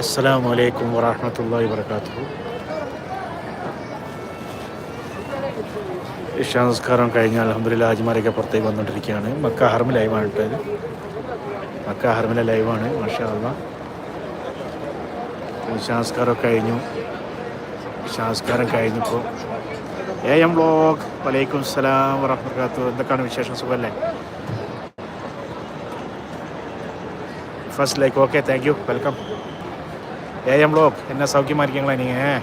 അസ്സാം വലൈക്കും വറഹമത്തല്ലാ വർക്കാത്തു ഇഷാ നമസ്കാരം കഴിഞ്ഞ അലഹമ്മദില്ല ഹാജിമാരൊക്കെ പുറത്തേക്ക് വന്നുകൊണ്ടിരിക്കുകയാണ്. മക്ക ഹർമ ലൈവാണ് ഇട്ടത്. മക്ക ഹർമിലെ ലൈവാണ് മാഷാ ഇഷാനസ്കാരം കഴിഞ്ഞു. ഇഷാനസ്കാരം കഴിഞ്ഞപ്പോൾ എ എം ബ്ലോഗ് വലൈക്കും സലാം വറഹമത്തു എന്തൊക്കെയാണ് വിശേഷം സുഖമല്ലേ first like okay thank you welcome A M blog என்ன சௌக்கியமாக இருக்கீங்களா நீங்கள்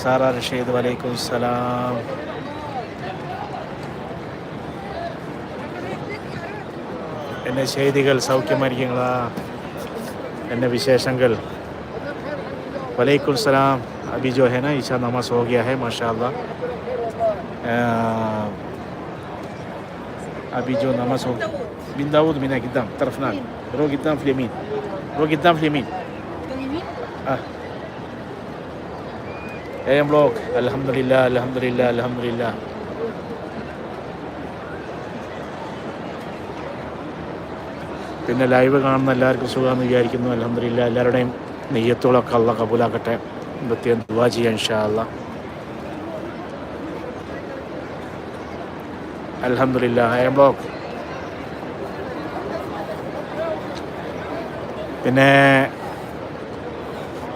സാറാ റഷീദ് വലൈക്കും സലാം എന്നെ ചെയ്തികൾ സൗഖ്യമായിരിക്കങ്ങളാ എന്നെ വിശേഷങ്ങൾ വലൈക്കും സലാം अभी जो है ना ईशा नमाज हो गया है माशाल्लाह अ, अभी जो नमाज हो bin Daud min قدام طرف نال رو قدام في اليمين رو قدام في اليمين اه ايام بلوك الحمد لله الحمد لله الحمد لله പിന്നെ ലൈവ് കാണുന്ന എല്ലാവർക്കും സുഖമെന്ന് വിചാരിക്കുന്നു. അലഹമില്ല എല്ലാവരുടെയും നെയ്യത്തുകളൊക്കെ അള്ള കബൂലാക്കട്ടെ. പ്രത്യേകം ദുവാ ചെയ്യാൻ ഇൻഷാ അല്ലാ അലഹമില്ല എം ബ്ലോക്ക്. പിന്നെ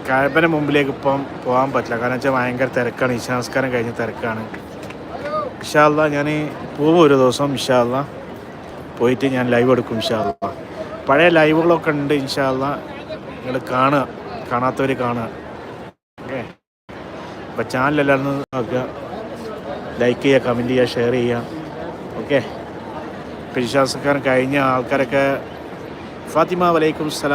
കായപ്പന്റെ മുമ്പിലേക്ക് ഇപ്പം പോകാൻ പറ്റില്ല. കാരണം വെച്ചാൽ ഭയങ്കര തിരക്കാണ്. ഇശാസ്കാരം കഴിഞ്ഞ തിരക്കാണ്. ഇഷാല്ല ഞാൻ പോകും ഒരു ദിവസം ഇഷാല്ല പോയിട്ട് ഞാൻ ലൈവ് എടുക്കും ഇഷാല്ല പഴയ ലൈവുകളൊക്കെ ഉണ്ട് ഇൻഷാല്ല നിങ്ങൾ കാണുക. കാണാത്തവർ കാണുക. ഓക്കെ? അപ്പോൾ ചാനലെല്ലാവരും നോക്കുക. ലൈക്ക് ചെയ്യുക കമന്റ് ചെയ്യുക ഷെയർ ചെയ്യുക. ഓക്കെ? വിശ്വാസക്കാരൻ കഴിഞ്ഞ ആൾക്കാരൊക്കെ ഫാത്തിമ വലൈക്കും സലാം.